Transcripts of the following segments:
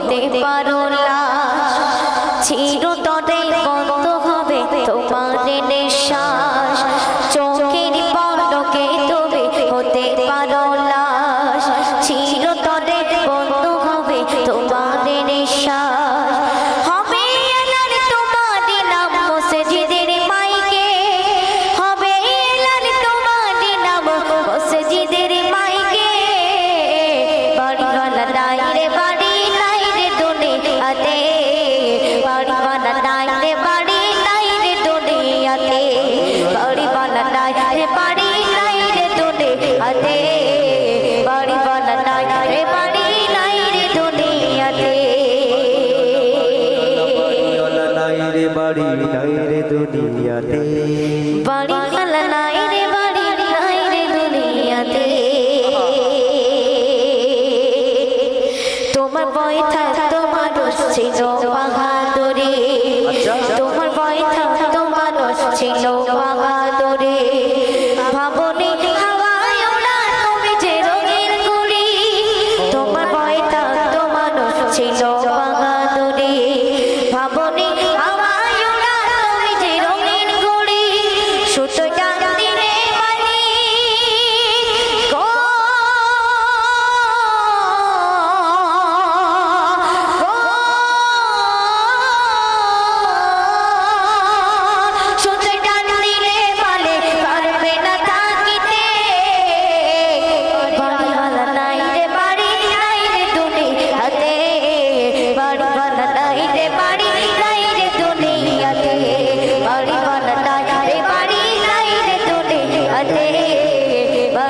হতে পারো না। দুনিয়াতে বাড়ি পালা রে বাড়ি নাই রে দুনিয়াতে। তোমার বই থাক তোমার ছিল বাহাদুরে। আচ্ছা, আচ্ছা, আচ্ছা। তোমার বই থাক তোমার ছিল বাহাদুরে। ছিল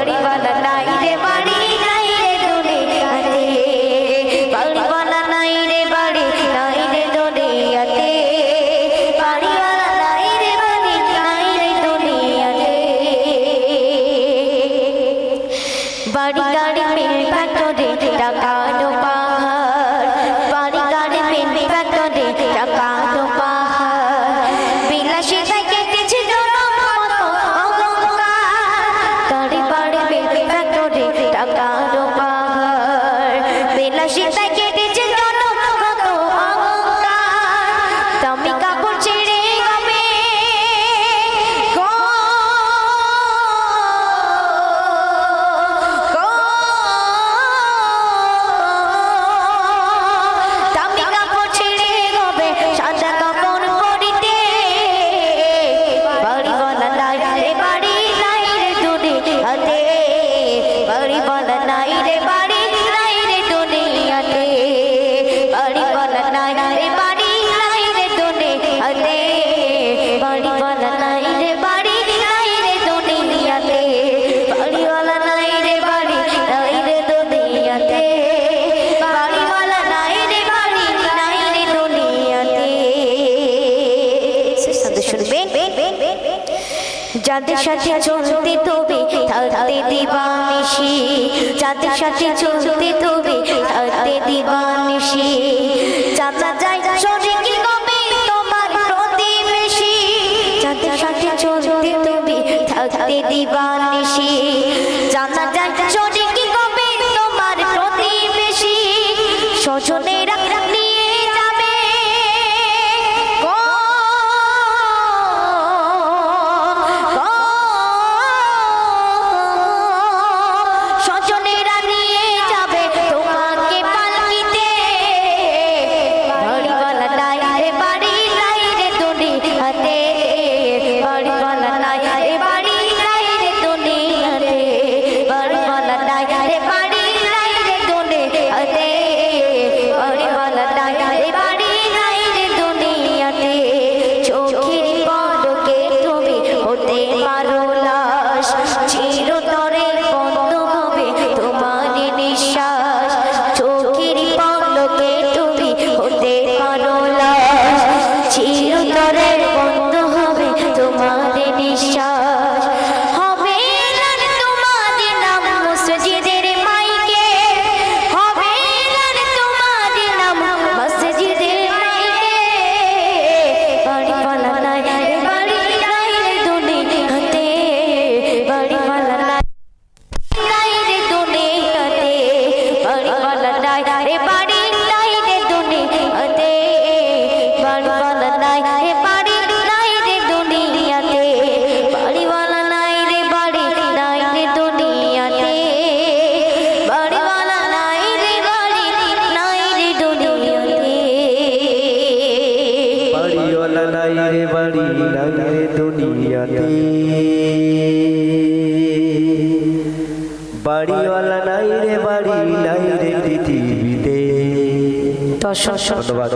Garibaldi. chẳng cả যাদের সাথে চলতে তবে থাকতে দিবানিসি যাদের সাথে চলতে তবে থাকতে দিবানিসি চাচা যাই সরে কি কবে তোমার প্রতিবেশী? যাদের সাথে চলতে তবে থাকতে দিবানিসি চাচা বাড়িওয়ালা নাই রে বাড়ি নাই রে পৃথিবীতে। ধন্যবাদ